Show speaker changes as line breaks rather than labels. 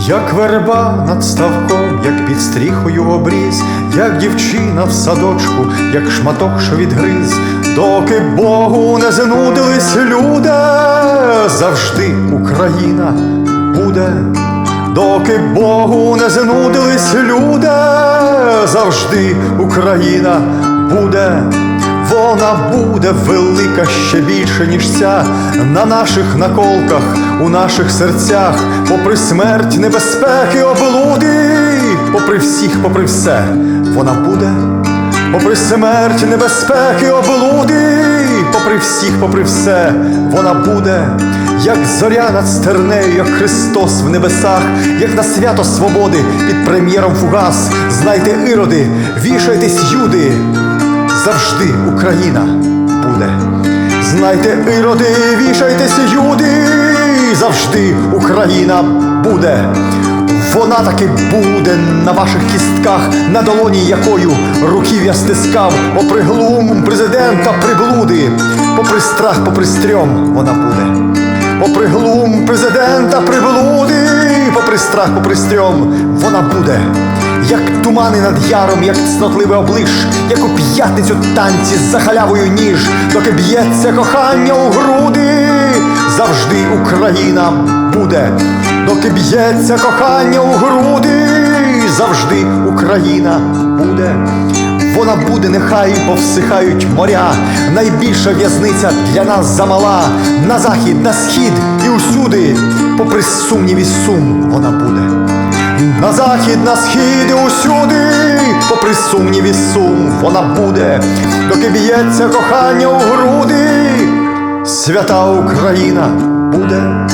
як верба над ставком, як під стріхою обріз, як дівчина в садочку, як шматок, що відгриз, доки Богу не занудились люди, завжди Україна буде, доки Богу не занудились люди, завжди Україна буде. Вона буде велика ще більше, ніж ця. На наших наколках, у наших серцях, попри смерть, небезпеки, облуди, попри всіх, попри все, вона буде, попри смерть, небезпеки, облуди, попри всіх, попри все, вона буде, як зоря над стернею, як Христос в небесах, як на свято свободи під прем'єром фугас. Знайте, іроди, вішайтесь, юди завжди Україна буде. Знайте, іроди, вішайтеся, юди, завжди Україна буде. Вона таки буде на ваших кістках, на долоні якою руків я стискав, попри глум президента приблуди, попри страх, попри стрьом вона буде. Попри глум президента приблуди, попри страх, попри стрьом, вона буде. Як тумани над яром, як цнотливий облиш, як у п'ятницю танці за халявою ніж, доки б'ється кохання у груди, завжди Україна буде, доки б'ється кохання у груди, завжди Україна буде. Вона буде, нехай повсихають моря, найбільша в'язниця для нас замала, на захід, на схід і усюди, попри сумнів і сум, вона буде. На захід, на схід і усюди, попри сумнів і сум, вона буде, доки б'ється кохання у груди, свята Україна буде.